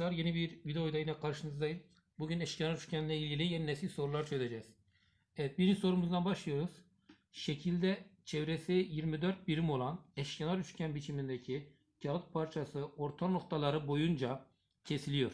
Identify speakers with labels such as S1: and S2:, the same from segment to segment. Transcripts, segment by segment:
S1: arkadaşlar yeni bir videoyla yine karşınızdayım. Bugün eşkenar üçgenle ilgili yeni nesil sorular çözeceğiz. Evet birinci sorumuzdan başlıyoruz. Şekilde çevresi 24 birim olan eşkenar üçgen biçimindeki kağıt parçası orta noktaları boyunca kesiliyor.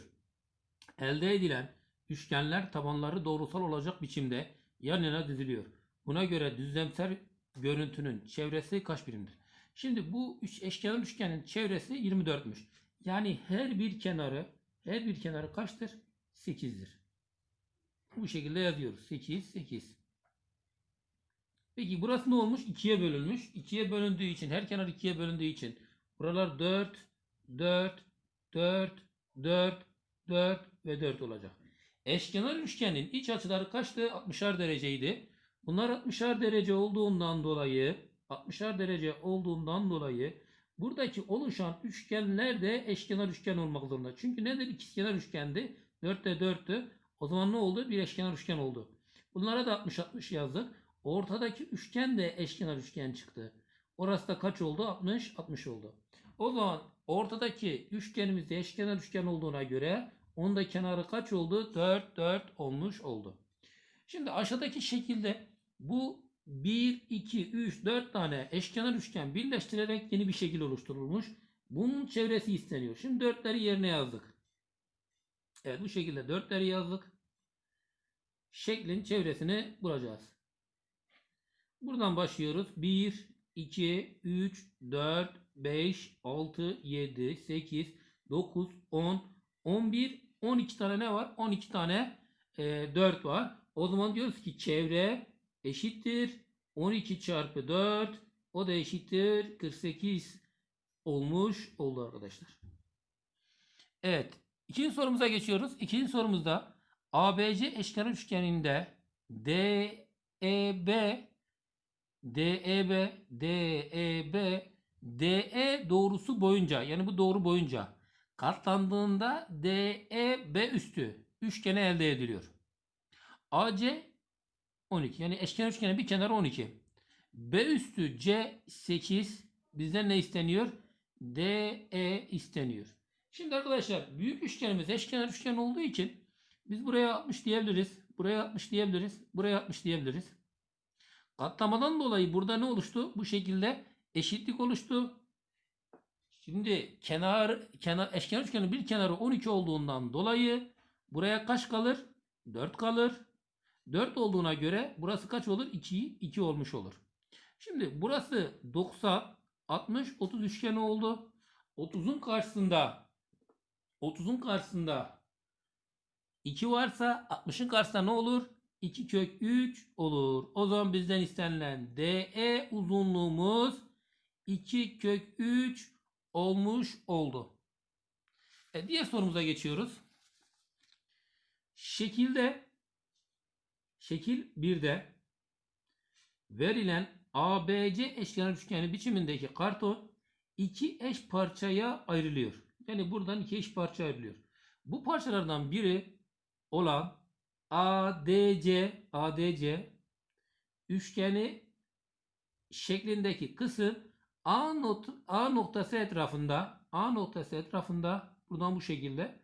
S1: Elde edilen üçgenler tabanları doğrusal olacak biçimde yan yana diziliyor. Buna göre düzlemsel görüntünün çevresi kaç birimdir? Şimdi bu üç eşkenar üçgenin çevresi 24'müş. Yani her bir kenarı her bir kenarı kaçtır? 8'dir. Bu şekilde yazıyoruz. 8 8. Peki burası ne olmuş? 2'ye bölünmüş. 2'ye bölündüğü için her kenar 2'ye bölündüğü için buralar 4 4 4 4 4 ve 4 olacak. Eşkenar üçgenin iç açıları kaçtı? 60'ar dereceydi. Bunlar 60'ar derece olduğundan dolayı 60'ar derece olduğundan dolayı buradaki oluşan üçgenler de eşkenar üçgen olmak zorunda. Çünkü nedir? İkizkenar üçgendi. 4 de 4'tü. O zaman ne oldu? Bir eşkenar üçgen oldu. Bunlara da 60 60 yazdık. Ortadaki üçgen de eşkenar üçgen çıktı. Orası da kaç oldu? 60 60 oldu. O zaman ortadaki üçgenimiz de eşkenar üçgen olduğuna göre onda kenarı kaç oldu? 4 4 olmuş oldu. Şimdi aşağıdaki şekilde bu 1, 2, 3, 4 tane eşkenar üçgen birleştirerek yeni bir şekil oluşturulmuş. Bunun çevresi isteniyor. Şimdi dörtleri yerine yazdık. Evet bu şekilde dörtleri yazdık. Şeklin çevresini bulacağız. Buradan başlıyoruz. 1, 2, 3, 4, 5, 6, 7, 8, 9, 10, 11, 12 tane ne var? 12 tane e, 4 var. O zaman diyoruz ki çevre eşittir 12 çarpı 4 o da eşittir 48 olmuş oldu arkadaşlar. Evet. ikinci sorumuza geçiyoruz. İkinci sorumuzda ABC eşkenar üçgeninde DEB DEB DEB DE doğrusu boyunca yani bu doğru boyunca katlandığında DEB üstü üçgeni elde ediliyor. AC 12 yani eşkenar üçgenin bir kenarı 12. B üstü C 8 bizden ne isteniyor? DE isteniyor. Şimdi arkadaşlar büyük üçgenimiz eşkenar üçgen olduğu için biz buraya 60 diyebiliriz. Buraya 60 diyebiliriz. Buraya 60 diyebiliriz. Katlamadan dolayı burada ne oluştu? Bu şekilde eşitlik oluştu. Şimdi kenar, kenar eşkenar üçgenin bir kenarı 12 olduğundan dolayı buraya kaç kalır? 4 kalır. 4 olduğuna göre burası kaç olur? 2, 2 olmuş olur. Şimdi burası 90, 60, 30 üçgeni oldu. 30'un karşısında 30'un karşısında 2 varsa 60'ın karşısında ne olur? 2 kök 3 olur. O zaman bizden istenilen DE uzunluğumuz 2 kök 3 olmuş oldu. E, diğer sorumuza geçiyoruz. Şekilde şekil 1'de verilen ABC eşkenar üçgeni biçimindeki karton iki eş parçaya ayrılıyor. Yani buradan iki eş parça ayrılıyor. Bu parçalardan biri olan ADC ADC üçgeni şeklindeki kısım A, not, A noktası etrafında A noktası etrafında buradan bu şekilde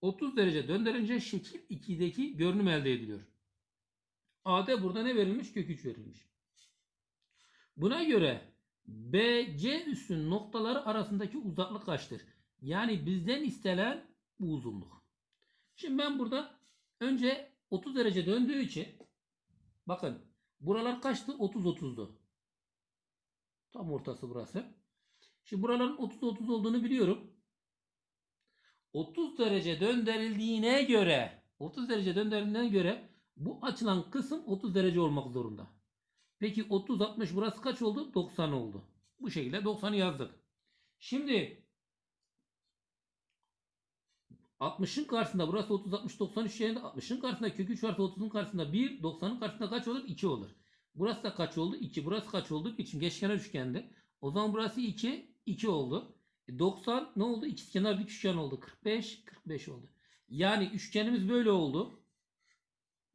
S1: 30 derece döndürünce şekil 2'deki görünüm elde ediliyor. AD burada ne verilmiş? Kök 3 verilmiş. Buna göre BC üssün noktaları arasındaki uzaklık kaçtır? Yani bizden istenen bu uzunluk. Şimdi ben burada önce 30 derece döndüğü için bakın buralar kaçtı? 30 30'du. Tam ortası burası. Şimdi buraların 30 30 olduğunu biliyorum. 30 derece döndürüldüğüne göre 30 derece döndürüldüğüne göre bu açılan kısım 30 derece olmak zorunda. Peki 30 60 burası kaç oldu? 90 oldu. Bu şekilde 90'ı yazdık. Şimdi 60'ın karşısında burası 30 60 90 üçgeninde 60'ın karşısında kök 3 varsa 30'un karşısında 1 90'ın karşısında kaç olur? 2 olur. Burası da kaç oldu? 2. Burası kaç oldu? Çünkü eşkenar üçgendi. O zaman burası 2 2 oldu. E 90 ne oldu? İkizkenar dik üçgen oldu. 45 45 oldu. Yani üçgenimiz böyle oldu.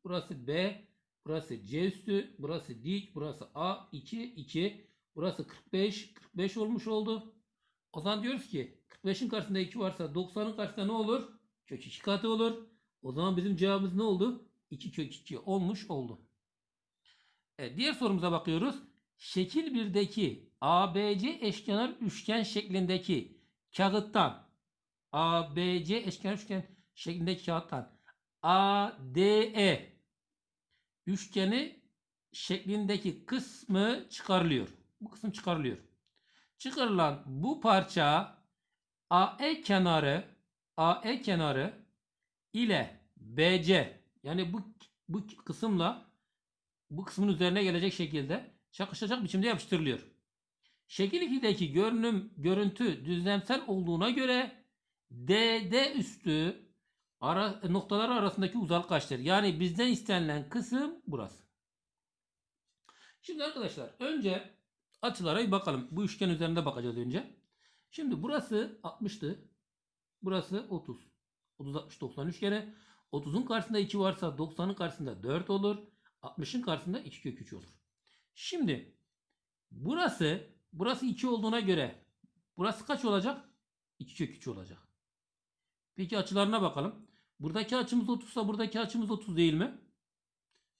S1: Burası B, burası C üstü, burası dik, burası A 2 2. Burası 45 45 olmuş oldu. O zaman diyoruz ki 45'in karşısında 2 varsa 90'ın karşısında ne olur? kök 2 katı olur. O zaman bizim cevabımız ne oldu? 2 kök 2 olmuş oldu. Evet, diğer sorumuza bakıyoruz. Şekil 1'deki ABC eşkenar üçgen şeklindeki kağıttan ABC eşkenar üçgen şeklindeki kağıttan ADE üçgeni şeklindeki kısmı çıkarılıyor. Bu kısım çıkarılıyor. Çıkarılan bu parça AE kenarı AE kenarı ile BC yani bu bu kısımla bu kısmın üzerine gelecek şekilde çakışacak biçimde yapıştırılıyor. Şekil 2'deki görünüm görüntü düzlemsel olduğuna göre DD üstü ara, noktalar arasındaki uzaklık kaçtır? Yani bizden istenilen kısım burası. Şimdi arkadaşlar önce açılara bir bakalım. Bu üçgen üzerinde bakacağız önce. Şimdi burası 60'tı. Burası 30. 30 60 90 üçgeni. 30'un karşısında 2 varsa 90'ın karşısında 4 olur. 60'ın karşısında 2 kök 3 olur. Şimdi burası burası 2 olduğuna göre burası kaç olacak? 2 kök 3 olacak. Peki açılarına bakalım. Buradaki açımız 30 ise buradaki açımız 30 değil mi?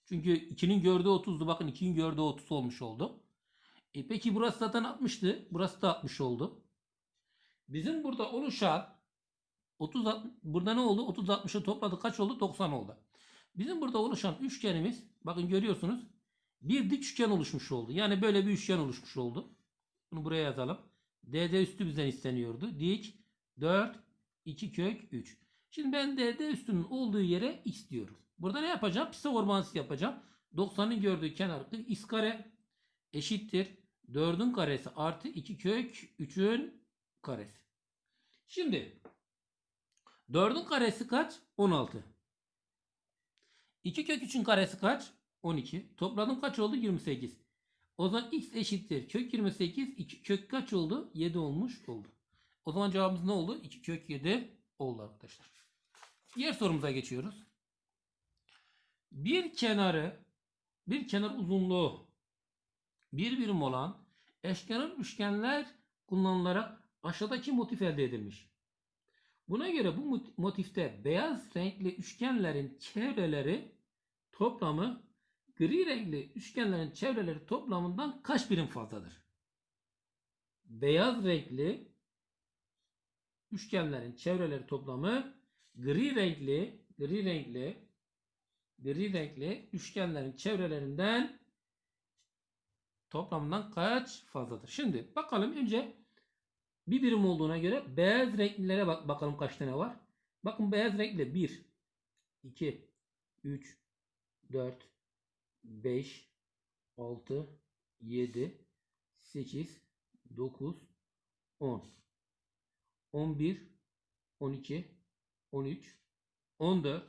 S1: Çünkü 2'nin gördüğü 30'du. Bakın 2'nin gördüğü 30 olmuş oldu. E peki burası zaten 60'tı. Burası da 60 oldu. Bizim burada oluşan 30 burada ne oldu? 30 60'ı topladık kaç oldu? 90 oldu. Bizim burada oluşan üçgenimiz bakın görüyorsunuz bir dik üçgen oluşmuş oldu. Yani böyle bir üçgen oluşmuş oldu. Bunu buraya yazalım. DD üstü bizden isteniyordu. Dik 4 2 kök 3. Şimdi ben DD üstünün olduğu yere x diyorum. Burada ne yapacağım? Pisagor bağıntısı yapacağım. 90'ın gördüğü kenar x kare eşittir. 4'ün karesi artı 2 kök 3'ün karesi. Şimdi 4'ün karesi kaç? 16. 2 kök 3'ün karesi kaç? 12. Topladım kaç oldu? 28. O zaman x eşittir. Kök 28. 2 kök kaç oldu? 7 olmuş oldu. O zaman cevabımız ne oldu? 2 kök 7 oldu arkadaşlar. Diğer sorumuza geçiyoruz. Bir kenarı bir kenar uzunluğu bir birim olan eşkenar üçgenler kullanılarak aşağıdaki motif elde edilmiş. Buna göre bu motifte beyaz renkli üçgenlerin çevreleri toplamı gri renkli üçgenlerin çevreleri toplamından kaç birim fazladır? Beyaz renkli üçgenlerin çevreleri toplamı gri renkli gri renkli gri renkli üçgenlerin çevrelerinden toplamından kaç fazladır? Şimdi bakalım önce bir birim olduğuna göre beyaz renklilere bak bakalım kaç tane var. Bakın beyaz renkli 1 2 3 4 5 6 7 8 9 10 11 12 13 14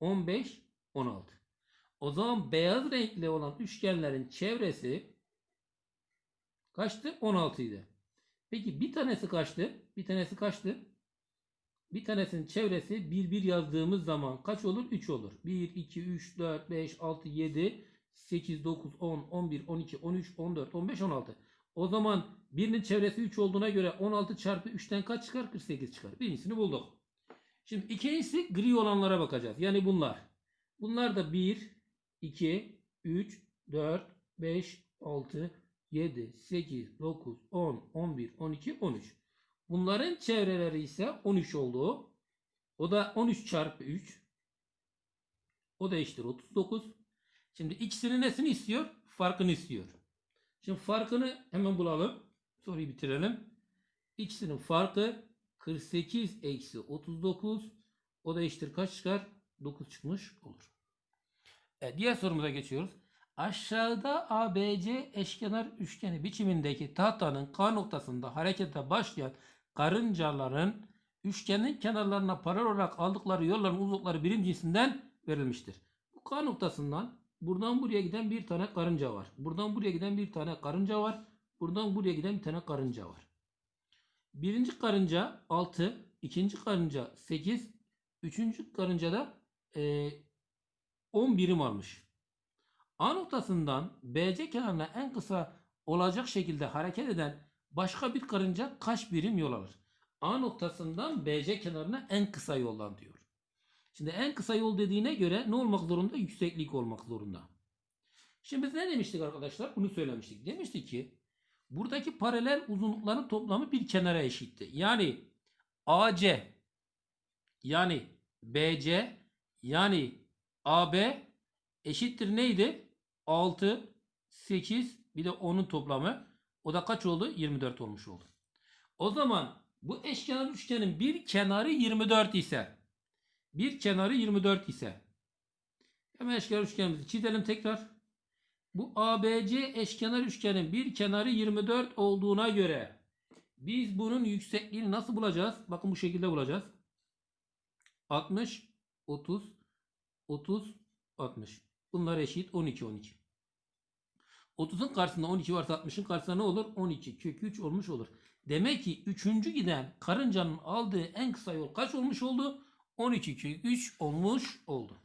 S1: 15 16 O zaman beyaz renkli olan üçgenlerin çevresi kaçtı? 16 idi. Peki bir tanesi kaçtı? Bir tanesi kaçtı? Bir tanesinin çevresi 1 1 yazdığımız zaman kaç olur? 3 olur. 1 2 3 4 5 6 7 8 9 10 11 12 13 14 15 16. O zaman birinin çevresi 3 olduğuna göre 16 çarpı 3'ten kaç çıkar? 48 çıkar. Birincisini bulduk. Şimdi ikincisi gri olanlara bakacağız. Yani bunlar. Bunlar da 1, 2, 3, 4, 5, 6, 7, 8, 9, 10, 11, 12, 13. Bunların çevreleri ise 13 oldu. O da 13 çarpı 3. O da eşittir 39. Şimdi ikisinin nesini istiyor? Farkını istiyor. Şimdi farkını hemen bulalım. Soruyu bitirelim. İkisinin farkı 48 eksi 39. O da eşittir kaç çıkar? 9 çıkmış olur. Evet, diğer sorumuza geçiyoruz. Aşağıda ABC eşkenar üçgeni biçimindeki tahtanın K noktasında harekete başlayan karıncaların üçgenin kenarlarına paralel olarak aldıkları yolların uzunlukları birim cinsinden verilmiştir. Bu K noktasından buradan buraya giden bir tane karınca var. Buradan buraya giden bir tane karınca var. Buradan buraya giden bir tane karınca var. Birinci karınca 6, ikinci karınca 8, üçüncü karınca da e, 10 birim almış. A noktasından BC kenarına en kısa olacak şekilde hareket eden başka bir karınca kaç birim yol alır? A noktasından BC kenarına en kısa yoldan diyor. Şimdi en kısa yol dediğine göre ne olmak zorunda? Yükseklik olmak zorunda. Şimdi biz ne demiştik arkadaşlar? Bunu söylemiştik. Demiştik ki buradaki paralel uzunlukların toplamı bir kenara eşitti. Yani AC yani BC yani AB eşittir neydi? 6, 8 bir de 10'un toplamı. O da kaç oldu? 24 olmuş oldu. O zaman bu eşkenar üçgenin bir kenarı 24 ise bir kenarı 24 ise hemen eşkenar üçgenimizi çizelim tekrar. Bu ABC eşkenar üçgenin bir kenarı 24 olduğuna göre biz bunun yüksekliğini nasıl bulacağız? Bakın bu şekilde bulacağız. 60, 30, 30, 60. Bunlar eşit 12, 12. 30'un karşısında 12 varsa 60'ın karşısında ne olur? 12 kök 3 olmuş olur. Demek ki 3. giden karıncanın aldığı en kısa yol kaç olmuş oldu? 12 kök 3 olmuş oldu.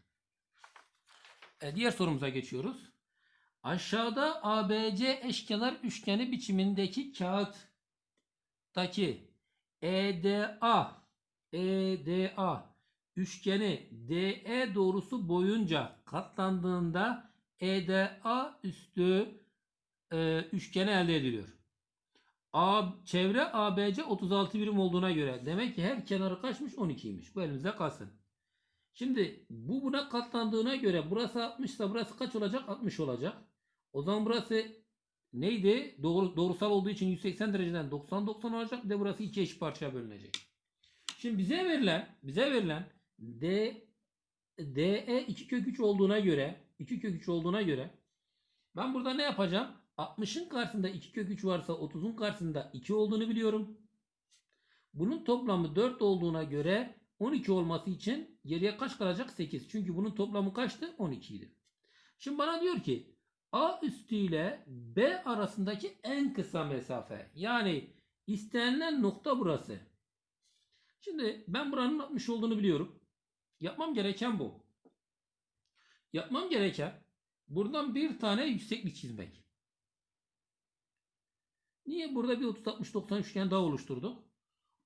S1: E, diğer sorumuza geçiyoruz. Aşağıda ABC eşkenar üçgeni biçimindeki kağıttaki EDA EDA üçgeni DE doğrusu boyunca katlandığında EDA üstü e, üçgeni elde ediliyor. A, çevre ABC 36 birim olduğuna göre demek ki her kenarı kaçmış 12'ymiş. Bu elimizde kalsın. Şimdi bu buna katlandığına göre burası 60 ise burası kaç olacak? 60 olacak. O zaman burası neydi? Doğru, doğrusal olduğu için 180 dereceden 90 90 olacak. Bir de burası iki eşit parçaya bölünecek. Şimdi bize verilen bize verilen D DE 2 kök 3 olduğuna göre 2 kök 3 olduğuna göre ben burada ne yapacağım? 60'ın karşısında 2 kök 3 varsa 30'un karşısında 2 olduğunu biliyorum. Bunun toplamı 4 olduğuna göre 12 olması için geriye kaç kalacak? 8. Çünkü bunun toplamı kaçtı? 12 idi. Şimdi bana diyor ki A üstü ile B arasındaki en kısa mesafe. Yani istenilen nokta burası. Şimdi ben buranın 60 olduğunu biliyorum. Yapmam gereken bu. Yapmam gereken buradan bir tane yükseklik çizmek. Niye burada bir 30 60 90 üçgen daha oluşturduk?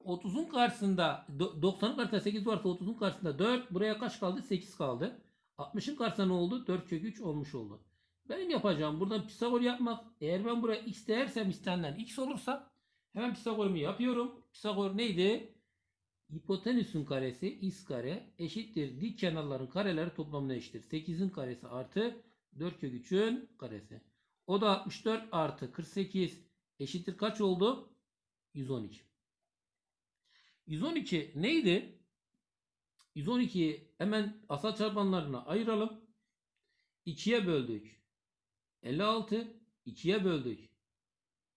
S1: 30'un karşısında 90'ın karşısında 8 varsa 30'un karşısında 4 buraya kaç kaldı? 8 kaldı. 60'ın karşısında ne oldu? 4 kök 3 olmuş oldu. Benim yapacağım burada Pisagor yapmak. Eğer ben buraya x dersem istenilen x olursa hemen Pisagor'umu yapıyorum. Pisagor neydi? Hipotenüsün karesi x kare eşittir dik kenarların kareleri toplamına eşittir. 8'in karesi artı 4 kök 3'ün karesi. O da 64 artı 48 eşittir kaç oldu? 112. 112 neydi? 112'yi hemen asal çarpanlarına ayıralım. 2'ye böldük. 56 2'ye böldük.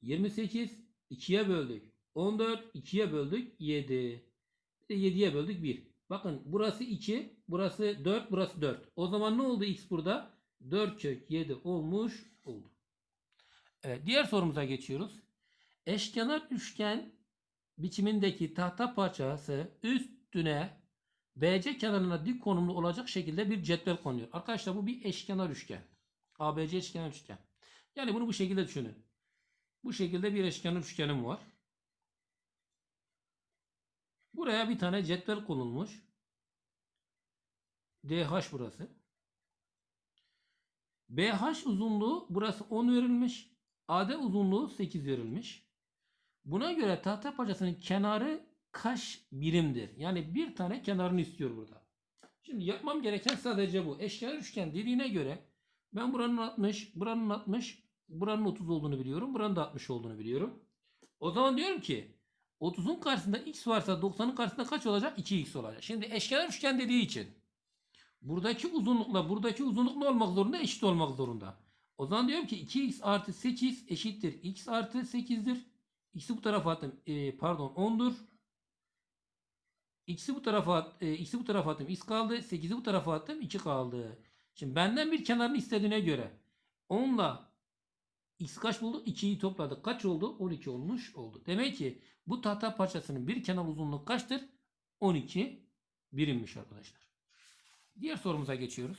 S1: 28 2'ye böldük. 14 2'ye böldük. 7. 7'ye böldük 1. Bakın burası 2, burası 4, burası 4. O zaman ne oldu x burada? 4 kök 7 olmuş oldu. Evet, diğer sorumuza geçiyoruz. Eşkenar üçgen biçimindeki tahta parçası üstüne BC kenarına dik konumlu olacak şekilde bir cetvel konuyor. Arkadaşlar bu bir eşkenar üçgen. ABC eşkenar üçgen. Yani bunu bu şekilde düşünün. Bu şekilde bir eşkenar üçgenim var. Buraya bir tane cetvel konulmuş. DH burası. BH uzunluğu burası 10 verilmiş. AD uzunluğu 8 verilmiş. Buna göre tahta parçasının kenarı kaç birimdir? Yani bir tane kenarını istiyor burada. Şimdi yapmam gereken sadece bu. Eşkenar üçgen dediğine göre ben buranın 60, buranın 60, buranın 30 olduğunu biliyorum. Buranın da 60 olduğunu biliyorum. O zaman diyorum ki 30'un karşısında x varsa 90'ın karşısında kaç olacak? 2x olacak. Şimdi eşkenar üçgen dediği için buradaki uzunlukla buradaki uzunlukla olmak zorunda eşit olmak zorunda. O zaman diyorum ki 2x artı 8 eşittir x artı 8'dir. X'i bu tarafa attım. E, pardon 10'dur. X'i bu tarafa e, X'i bu tarafa attım. X kaldı. 8'i bu tarafa attım. 2 kaldı. Şimdi benden bir kenarını istediğine göre 10 ile X kaç buldu? 2'yi topladık. Kaç oldu? 12 olmuş oldu. Demek ki bu tahta parçasının bir kenar uzunluğu kaçtır? 12 birimmiş arkadaşlar. Diğer sorumuza geçiyoruz.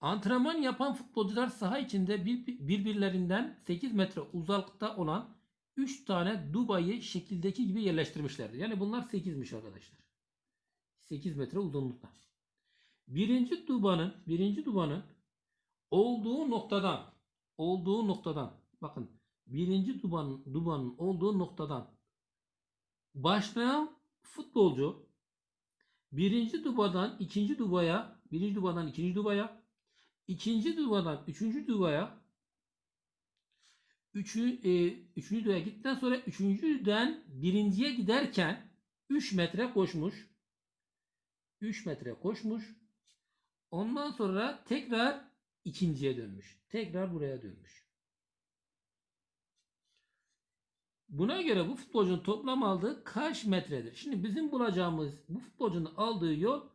S1: Antrenman yapan futbolcular saha içinde bir, birbirlerinden 8 metre uzaklıkta olan 3 tane dubayı şekildeki gibi yerleştirmişlerdir. Yani bunlar 8'miş arkadaşlar. 8 metre uzunlukta. Birinci dubanın, birinci dubanın olduğu noktadan, olduğu noktadan, bakın birinci dubanın, dubanın olduğu noktadan başlayan futbolcu birinci dubadan ikinci dubaya, birinci dubadan ikinci dubaya, ikinci dubadan üçüncü dubaya, üçü, e, üçüncü dubaya gittikten sonra üçüncüden birinciye giderken 3 metre koşmuş. 3 metre koşmuş. Ondan sonra tekrar ikinciye dönmüş. Tekrar buraya dönmüş. Buna göre bu futbolcunun toplam aldığı kaç metredir? Şimdi bizim bulacağımız bu futbolcunun aldığı yol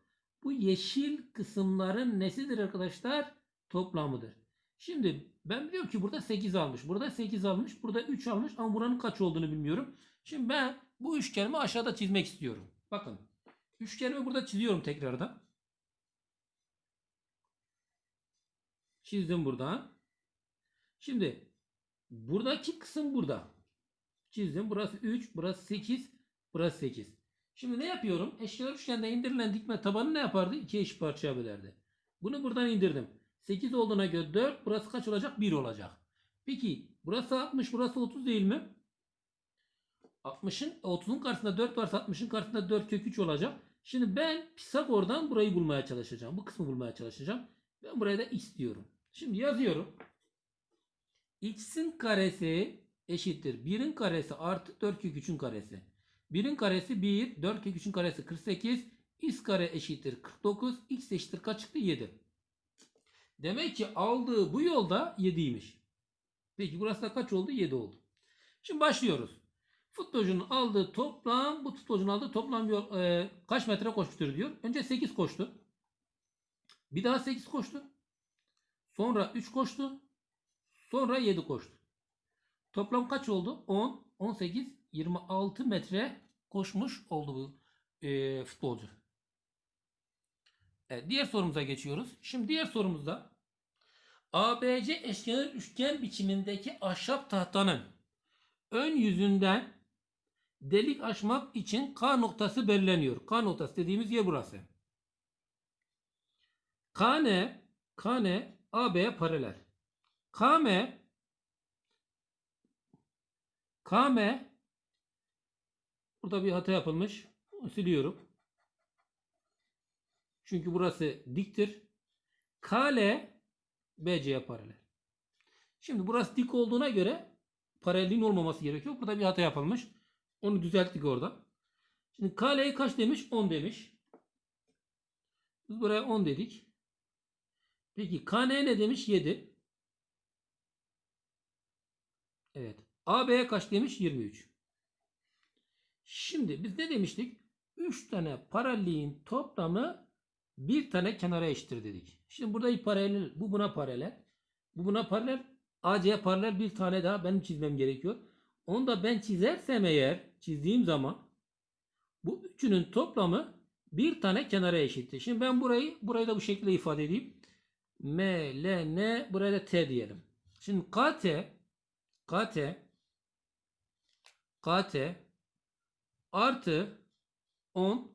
S1: bu yeşil kısımların nesidir arkadaşlar? Toplamıdır. Şimdi ben biliyorum ki burada 8 almış. Burada 8 almış. Burada 3 almış. Ama buranın kaç olduğunu bilmiyorum. Şimdi ben bu üçgenimi aşağıda çizmek istiyorum. Bakın. Üçgenimi burada çiziyorum tekrardan. Çizdim buradan. Şimdi buradaki kısım burada. Çizdim. Burası 3, burası 8, burası 8. Şimdi ne yapıyorum? Eşkenar üçgende indirilen dikme tabanı ne yapardı? İki eşit parçaya bölerdi. Bunu buradan indirdim. 8 olduğuna göre 4, burası kaç olacak? 1 olacak. Peki burası 60, burası 30 değil mi? 60'ın 30'un karşısında 4 varsa 60'ın karşısında 4 kök 3 olacak. Şimdi ben Pisagor'dan burayı bulmaya çalışacağım. Bu kısmı bulmaya çalışacağım. Ben buraya da x diyorum. Şimdi yazıyorum. x'in karesi eşittir. 1'in karesi artı 4 kök 3'ün karesi. 1'in karesi 1, 4 kök 3'ün karesi 48, x kare eşittir 49, x eşittir kaç çıktı? 7. Demek ki aldığı bu yolda 7'ymiş. Peki burası da kaç oldu? 7 oldu. Şimdi başlıyoruz. Futbolcunun aldığı toplam, bu futbolcunun aldığı toplam yol e, kaç metre koşmuştur diyor. Önce 8 koştu. Bir daha 8 koştu. Sonra 3 koştu. Sonra 7 koştu. Toplam kaç oldu? 10, 18, 26 metre koşmuş oldu bu e, futbolcu. Evet, diğer sorumuza geçiyoruz. Şimdi diğer sorumuzda ABC eşkenar üçgen biçimindeki ahşap tahtanın ön yüzünden delik açmak için K noktası belirleniyor. K noktası dediğimiz yer burası. KN KN AB'ye paralel. KM KM burada bir hata yapılmış. Siliyorum. Çünkü burası diktir. KL BC'ye paralel. Şimdi burası dik olduğuna göre paralelliğin olmaması gerekiyor. Burada bir hata yapılmış. Onu düzelttik orada. Şimdi KL'ye kaç demiş? 10 demiş. Biz buraya 10 dedik. Peki KN ne demiş? 7. Evet. AB'ye kaç demiş? 23. Şimdi biz ne demiştik? 3 tane paralelliğin toplamı bir tane kenara eşittir dedik. Şimdi burada paralel, bu buna paralel. Bu buna paralel. AC'ye paralel bir tane daha benim çizmem gerekiyor. Onu da ben çizersem eğer çizdiğim zaman bu üçünün toplamı bir tane kenara eşittir. Şimdi ben burayı burayı da bu şekilde ifade edeyim. M, L, N buraya da T diyelim. Şimdi KT KT KT artı 10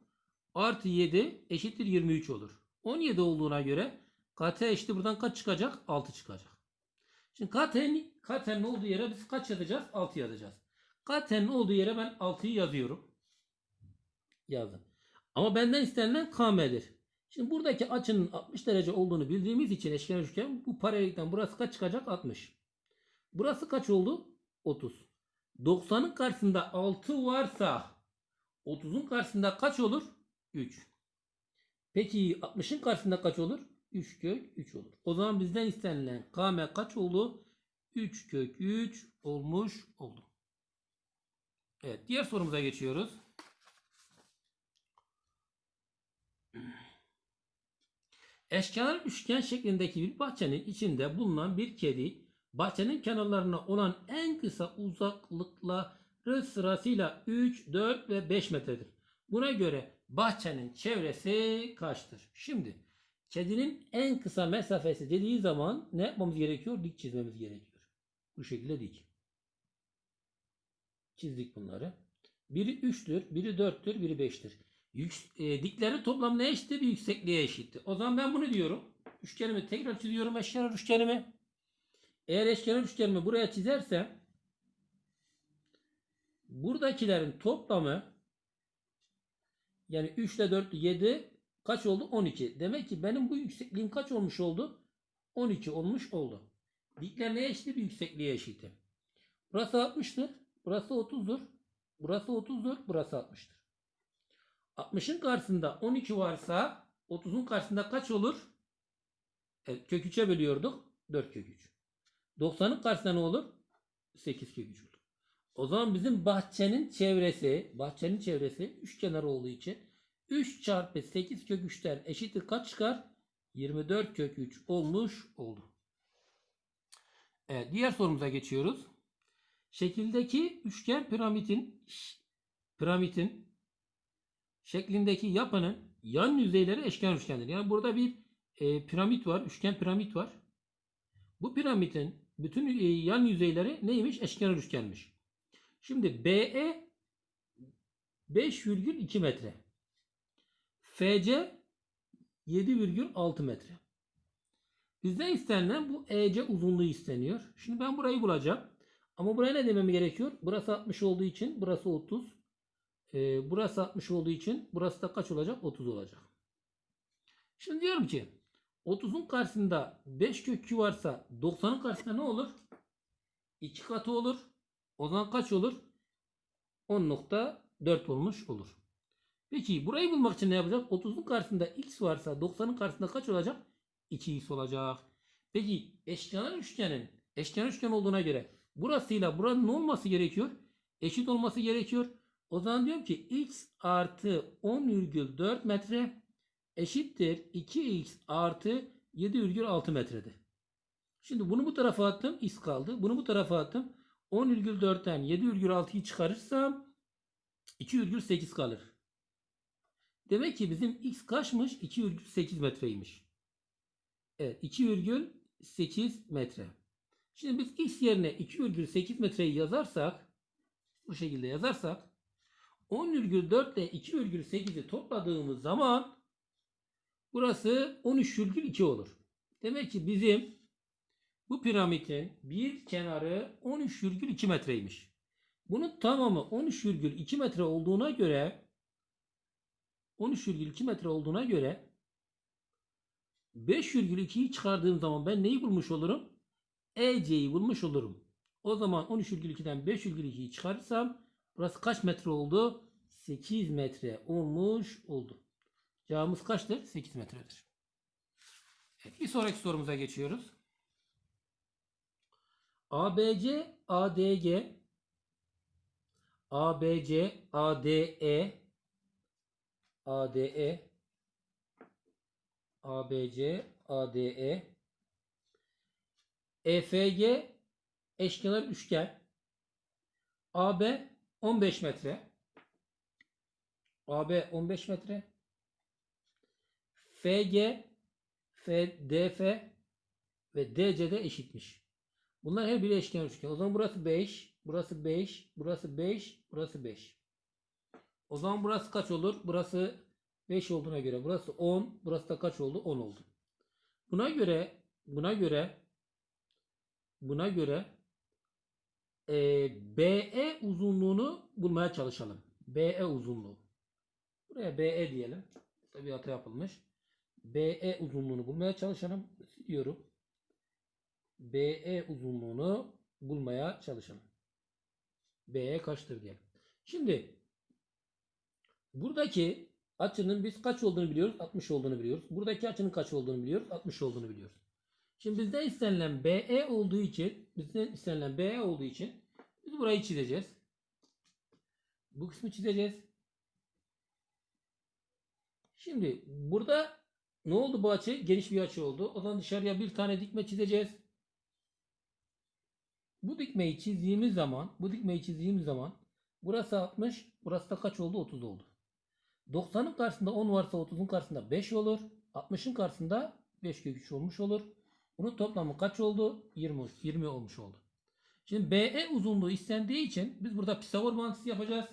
S1: artı 7 eşittir 23 olur. 17 olduğuna göre KT eşittir buradan kaç çıkacak? 6 çıkacak. Şimdi KT'nin KT'nin olduğu yere biz kaç yazacağız? 6 yazacağız. KT'nin olduğu yere ben 6'yı yazıyorum. Yazdım. Ama benden istenilen KM'dir. Şimdi buradaki açının 60 derece olduğunu bildiğimiz için eşkenar üçgen bu paralellikten burası kaç çıkacak? 60. Burası kaç oldu? 30. 90'ın karşısında 6 varsa 30'un karşısında kaç olur? 3. Peki 60'ın karşısında kaç olur? 3 kök 3 olur. O zaman bizden istenilen km kaç oldu? 3 kök 3 olmuş oldu. Evet diğer sorumuza geçiyoruz. Eşkenar üçgen şeklindeki bir bahçenin içinde bulunan bir kedi bahçenin kenarlarına olan en kısa uzaklıkları sırasıyla 3, 4 ve 5 metredir. Buna göre bahçenin çevresi kaçtır? Şimdi kedinin en kısa mesafesi dediği zaman ne yapmamız gerekiyor? Dik çizmemiz gerekiyor. Bu şekilde dik. Çizdik bunları. Biri 3'tür, biri 4'tür, biri 5'tir. Yük, e, diklerin toplamı ne eşitti? Bir yüksekliğe eşitti. O zaman ben bunu diyorum. Üçgenimi tekrar çiziyorum eşkenar üçgenimi. Eğer eşkenar üçgenimi buraya çizersem buradakilerin toplamı yani 3 ile 4 7 kaç oldu? 12. Demek ki benim bu yüksekliğim kaç olmuş oldu? 12 olmuş oldu. Dikler neye eşit? Bir yüksekliğe eşit. Burası 60'tır. Burası 30'dur. Burası 30'dur. Burası 60'tır. 60'ın karşısında 12 varsa 30'un karşısında kaç olur? Evet, kök 3'e bölüyorduk. 4 kök 3. 90'ın karşısında ne olur? 8 kök 3 olur. O zaman bizim bahçenin çevresi, bahçenin çevresi üçkenar olduğu için 3 çarpı 8 kök 3'ten eşittir kaç çıkar? 24 kök 3 olmuş oldu. Evet, diğer sorumuza geçiyoruz. Şekildeki üçgen piramidin piramidin şeklindeki yapının yan yüzeyleri eşkenar üçgendir. Yani burada bir e, piramit var, üçgen piramit var. Bu piramidin bütün e, yan yüzeyleri neymiş? Eşkenar üçgenmiş. Şimdi BE 5,2 metre. FC 7,6 metre. Bizden istenilen bu EC uzunluğu isteniyor. Şimdi ben burayı bulacağım. Ama buraya ne demem gerekiyor? Burası 60 olduğu için burası 30. Ee, burası 60 olduğu için burası da kaç olacak? 30 olacak. Şimdi diyorum ki 30'un karşısında 5 kök 2 varsa 90'ın karşısında ne olur? 2 katı olur. O zaman kaç olur? 10.4 olmuş olur. Peki burayı bulmak için ne yapacağız? 30'un karşısında x varsa 90'ın karşısında kaç olacak? 2x olacak. Peki eşkenar üçgenin eşkenar üçgen olduğuna göre burasıyla buranın olması gerekiyor? Eşit olması gerekiyor. O zaman diyorum ki x artı 10,4 metre eşittir 2x artı 7,6 metredir. Şimdi bunu bu tarafa attım. x kaldı. Bunu bu tarafa attım. 10,4'ten 7,6'yı çıkarırsam 2,8 kalır. Demek ki bizim x kaçmış? 2,8 metreymiş. Evet 2,8 metre. Şimdi biz x yerine 2,8 metreyi yazarsak bu şekilde yazarsak 10,4 ile 2,8'i topladığımız zaman burası 13,2 olur. Demek ki bizim bu piramidin bir kenarı 13,2 metreymiş. Bunun tamamı 13,2 metre olduğuna göre 13,2 metre olduğuna göre 5,2'yi çıkardığım zaman ben neyi bulmuş olurum? EC'yi bulmuş olurum. O zaman 13,2'den 5,2'yi çıkarırsam burası kaç metre oldu? 8 metre olmuş oldu. Cevabımız kaçtır? 8 metredir. Evet, bir sonraki sorumuza geçiyoruz. ABC, ADG, ABC, ADE, ADE, ABC, ADE, EFG eşkenar üçgen. AB 15 metre. AB 15 metre. FG, FDF ve DC de eşitmiş. Bunlar her biri eşkenar üçgen. O zaman burası 5, burası 5, burası 5, burası 5. O zaman burası kaç olur? Burası 5 olduğuna göre burası 10, burası da kaç oldu? 10 oldu. Buna göre buna göre buna göre e, BE uzunluğunu bulmaya çalışalım. BE uzunluğu. Buraya BE diyelim. Tabii hata yapılmış. BE uzunluğunu bulmaya çalışalım. Diyorum. BE uzunluğunu bulmaya çalışalım. BE kaçtır diyelim. Şimdi buradaki açının biz kaç olduğunu biliyoruz? 60 olduğunu biliyoruz. Buradaki açının kaç olduğunu biliyoruz? 60 olduğunu biliyoruz. Şimdi bizden istenilen BE olduğu için bizden istenilen BE olduğu için biz burayı çizeceğiz. Bu kısmı çizeceğiz. Şimdi burada ne oldu bu açı? Geniş bir açı oldu. O zaman dışarıya bir tane dikme çizeceğiz. Bu dikmeyi çizdiğimiz zaman, bu dikmeyi çizdiğimiz zaman burası 60, burası da kaç oldu? 30 oldu. 90'ın karşısında 10 varsa 30'un karşısında 5 olur. 60'ın karşısında 5 kök 3 olmuş olur. Bunun toplamı kaç oldu? 20, 20 olmuş oldu. Şimdi BE uzunluğu istendiği için biz burada Pisagor mantısı yapacağız.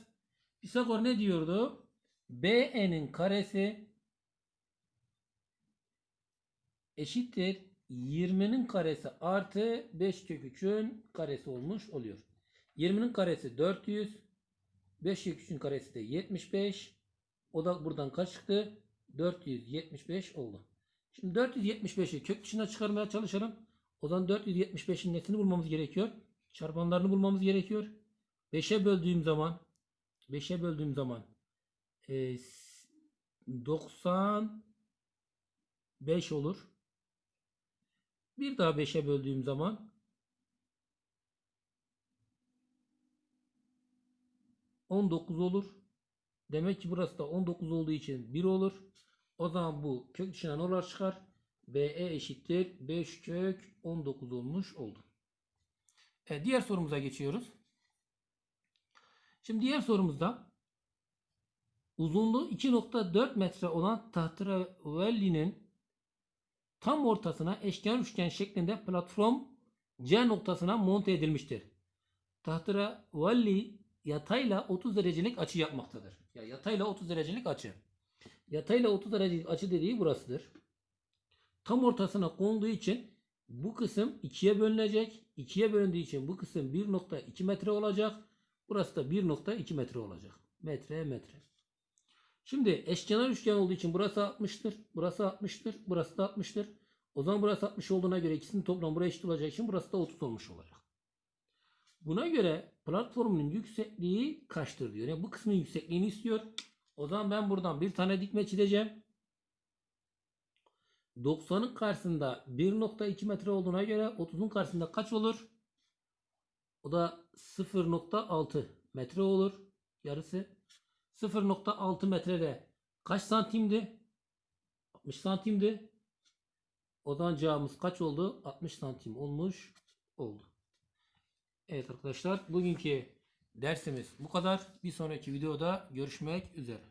S1: Pisagor ne diyordu? BE'nin karesi eşittir 20'nin karesi artı 5 kök 3'ün karesi olmuş oluyor. 20'nin karesi 400. 5 kök 3'ün karesi de 75. O da buradan kaç çıktı? 475 oldu. Şimdi 475'i kök dışına çıkarmaya çalışalım. O zaman 475'in netini bulmamız gerekiyor. Çarpanlarını bulmamız gerekiyor. 5'e böldüğüm zaman 5'e böldüğüm zaman e, 95 olur. Bir daha 5'e böldüğüm zaman 19 olur. Demek ki burası da 19 olduğu için 1 olur. O zaman bu kök dışına ne olarak çıkar? BE eşittir 5 kök 19 olmuş oldu. Evet, diğer sorumuza geçiyoruz. Şimdi diğer sorumuzda uzunluğu 2.4 metre olan tahterevellinin tam ortasına eşkenar üçgen şeklinde platform C noktasına monte edilmiştir. Tahterevalli yatayla 30 derecelik açı yapmaktadır. Ya yatayla 30 derecelik açı. Yatayla 30 derecelik açı dediği burasıdır. Tam ortasına konduğu için bu kısım ikiye bölünecek. İkiye bölündüğü için bu kısım 1.2 metre olacak. Burası da 1.2 metre olacak. Metre metre. Şimdi eşkenar üçgen olduğu için burası 60'tır. Burası 60'tır. Burası da 60'tır. O zaman burası 60 olduğuna göre ikisinin toplamı buraya eşit olacağı için burası da 30 olmuş olacak. Buna göre platformun yüksekliği kaçtır diyor. Yani bu kısmın yüksekliğini istiyor. O zaman ben buradan bir tane dikme çizeceğim. 90'ın karşısında 1.2 metre olduğuna göre 30'un karşısında kaç olur? O da 0.6 metre olur. Yarısı. 0.6 metrede kaç santimdi? 60 santimdi. O zaman cevabımız kaç oldu? 60 santim olmuş oldu. Evet arkadaşlar bugünkü dersimiz bu kadar. Bir sonraki videoda görüşmek üzere.